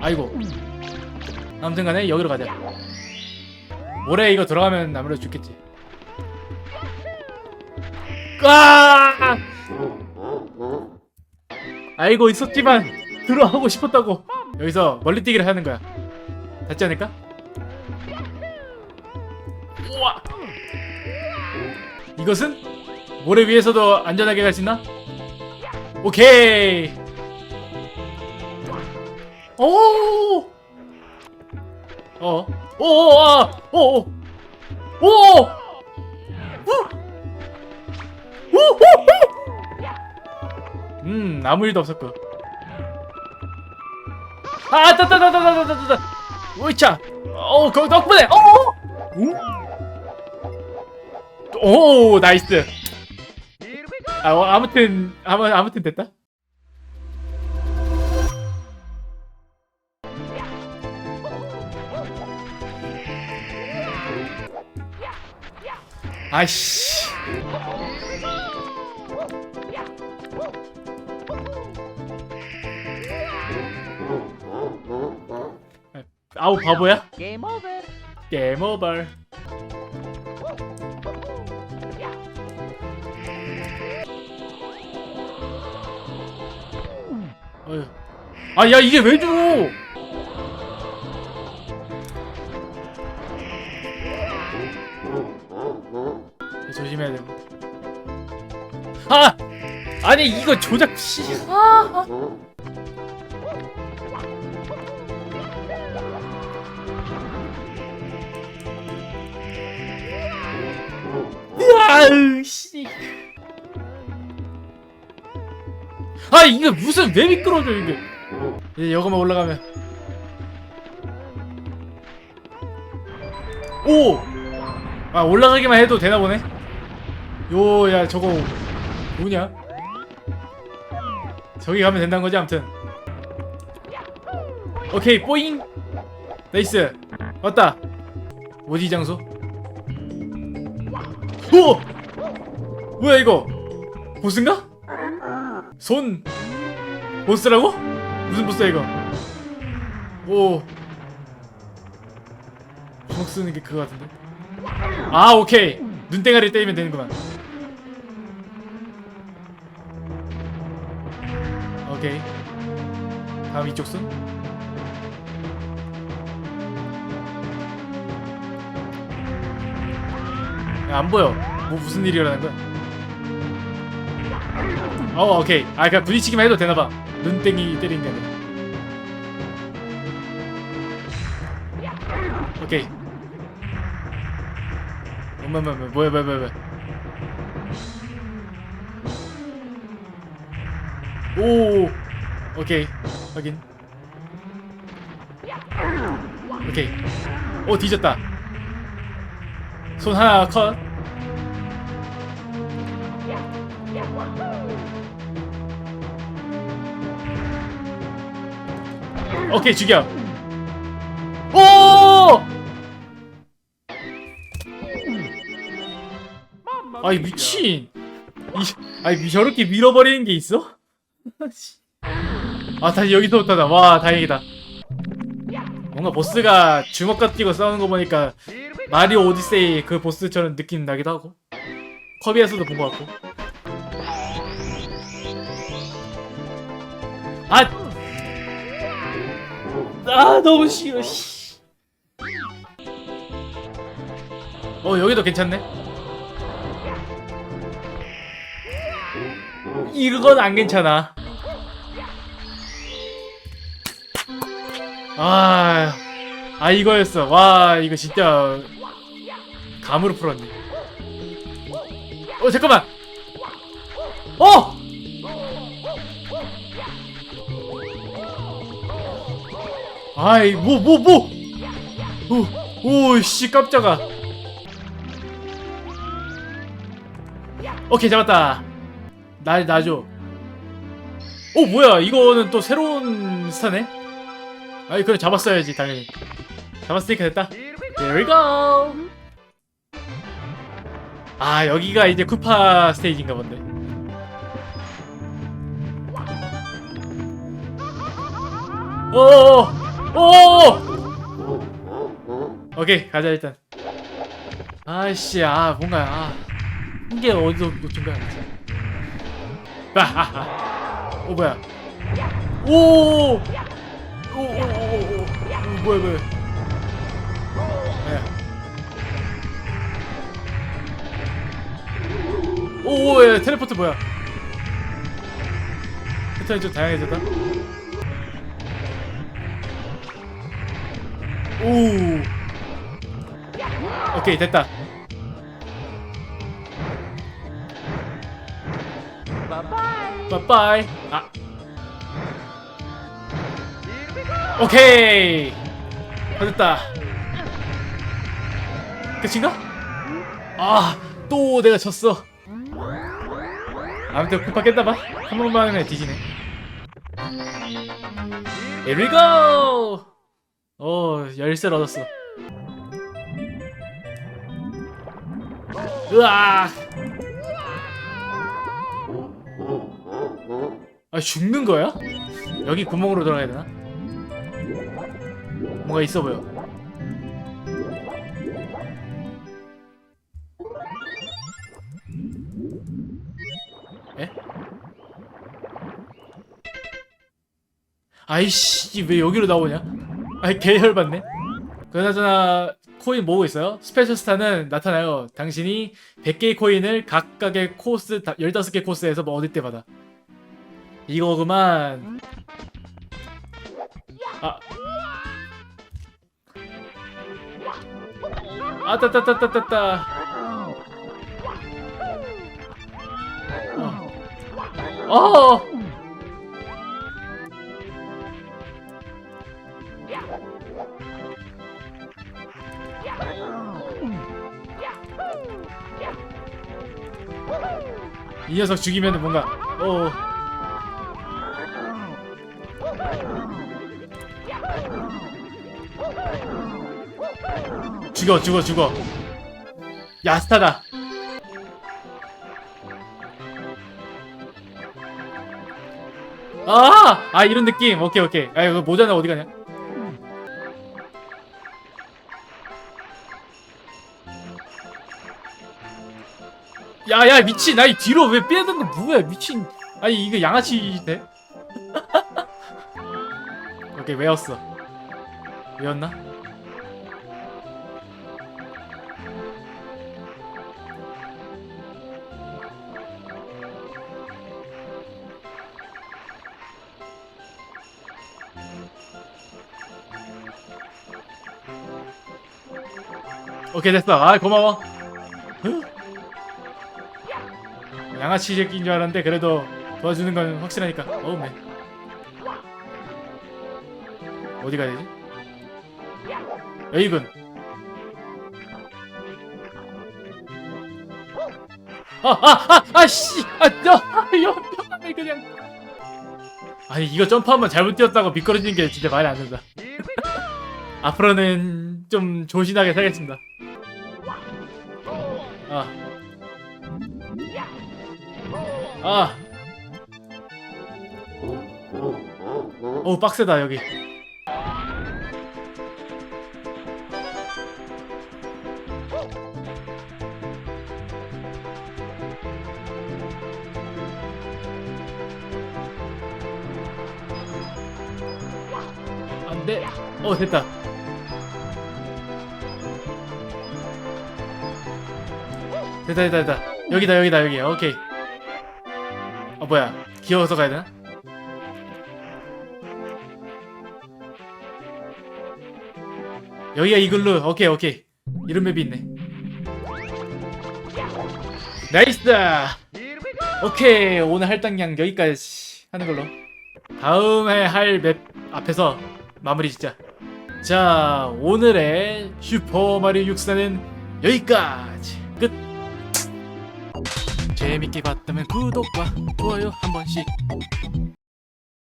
아이고. 아무튼간에 여기로 가자. 모래 이거 들어가면 아무래도 죽겠지. 아! 알고 있었지만 들어가고 싶었다고. 여기서 멀리뛰기를 하는 거야. 닿지 않을까? 우와! 이것은 모래 위에서도 안전하게 갈 수 있나? 오케이 오! 어. 오, 아! 오! 오! 오! 오! 오! 음, 아무 일도 없었고. 아, 아 따따따따따따따. 오이차. 어, 그 덕분에. 어! 오! 오, 나이스. 아, 아무튼 아무 아무튼 됐다. 아이씨. 아우 바보야? 게임 오버. 어휴. 아, 야, 이게 왜 줘? 조심해야 돼. 아! 아니, 이거 조작, 씨. 아! 으아으, 씨. 아, 이게 무슨 왜 미끄러져, 이게. 이제 여기만 올라가면. 오! 아, 올라가기만 해도 되나 보네? 요, 야, 저거, 뭐냐? 저기 가면 된다는 거지, 아무튼. 오케이, 뽀잉! 나이스! 왔다! 어디 장소? 오! 뭐야, 이거? 보스인가? 손! 보스라고? 무슨 보스야, 이거? 오. 주먹 쓰는 게 그거 같은데? 아 오케이 눈대가리 때리면 되는구만 오케이. 다음 이쪽 순? 야, 안 보여. 뭐 무슨 일이 일어난 거야? 어 오케이. 아 그냥 부딪히기만 해도 되나봐. 눈땡이 아니라. 오케이. 엄마 엄마 엄마 뭐야 뭐야 뭐야 뭐야 오 오케이. 확인. 오케이. 오 뒤졌다. 손 하나 컷. 오케이 죽여. 오! 아이 미친. 이, 아이 미- 저렇게 밀어버리는 게 있어? 아 다시 여기서부터다 와 다행이다 뭔가 보스가 주먹 쥐고 싸우는 거 보니까 마리오 오디세이 그 보스처럼 느낌 나기도 하고 커비에서도 본 것 같고 아! 아 너무 씨. 어 여기도 괜찮네 이건 안 괜찮아. 아, 아 이거였어. 와, 이거 진짜 감으로 풀었네. 어 잠깐만. 어! 아이 뭐 뭐 뭐, 오, 오씨 깜짝아. 오케이 잡았다. 날 놔줘. 오 뭐야 이거는 또 새로운 스타네? 아이 그래 잡았어야지 당연히. 잡았으니까 됐다. There we go. 아 여기가 이제 쿠파 스테이지인가 본데. 오 오! 오케이 가자 일단. 아이씨 아 뭔가 아 이게 어디서 놓친 거야 진짜. 아하하. 어 뭐야? 오! 오오오오 뭐야 뭐야? 야. 오, 야, 텔레포트 뭐야? 패턴이 좀 다양해졌다. 오. 오케이, 됐다. 빠빠이. 아. 오케이. 받았다. 끝인가? 아, 또 내가 졌어. 아무튼 쿠파 깼나봐. 한 번만 하면 뒤지네. Here we go! 오, 열쇠를 얻었어. 으아! 아, 죽는 거야? 여기 구멍으로 들어가야 되나? 뭔가 있어 보여. 에? 아이씨 왜 여기로 나오냐? 아이 개열받네. 그나저나 코인 모으고 있어요. 스페셜 스타는 나타나요. 당신이 100개의 코인을 각각의 코스 15개 코스에서 뭐 얻을 때마다. 이거구만. 아. 아따따따따따따. 어. 어. 이 녀석 죽이면 뭔가 어 죽어 죽어 죽어. 야스타다. 아! 아 이런 느낌. 오케이 오케이. 아 이거 모자는 어디 가냐? 야야 미친. 아이 뒤로 왜 빼는 거 뭐야 미친. 아니 이거 양아치 돼? 오케이 외웠어. 외웠나? 오케이 됐어 아 고마워. 으? 양아치 새끼인 줄 알았는데 그래도 도와주는 건 확실하니까. 어우 매 어디 가야 되지? 여기군 아아아 아씨. 아저 연병하네 그냥. 아니 이거 점프 한번 잘못 뛰었다고 미끄러지는 게 진짜 말이 안 된다. 앞으로는 좀 조신하게 살겠습니다 아 아. 오 빡세다 여기. 안 돼. 어 됐다. 됐다 됐다 됐다. 여기다 여기다 여기. 오케이. 아 뭐야? 기어서 가야 되나? 여기가 이글루. 오케이 오케이. 이런 맵이 있네. 나이스! 오케이. 오늘 할당량 여기까지 하는 걸로. 다음에 할 맵 앞에서 마무리 짓자. 자 오늘의 슈퍼마리오 64는 여기까지. 끝 재밌게 봤다면 구독과 좋아요 한 번씩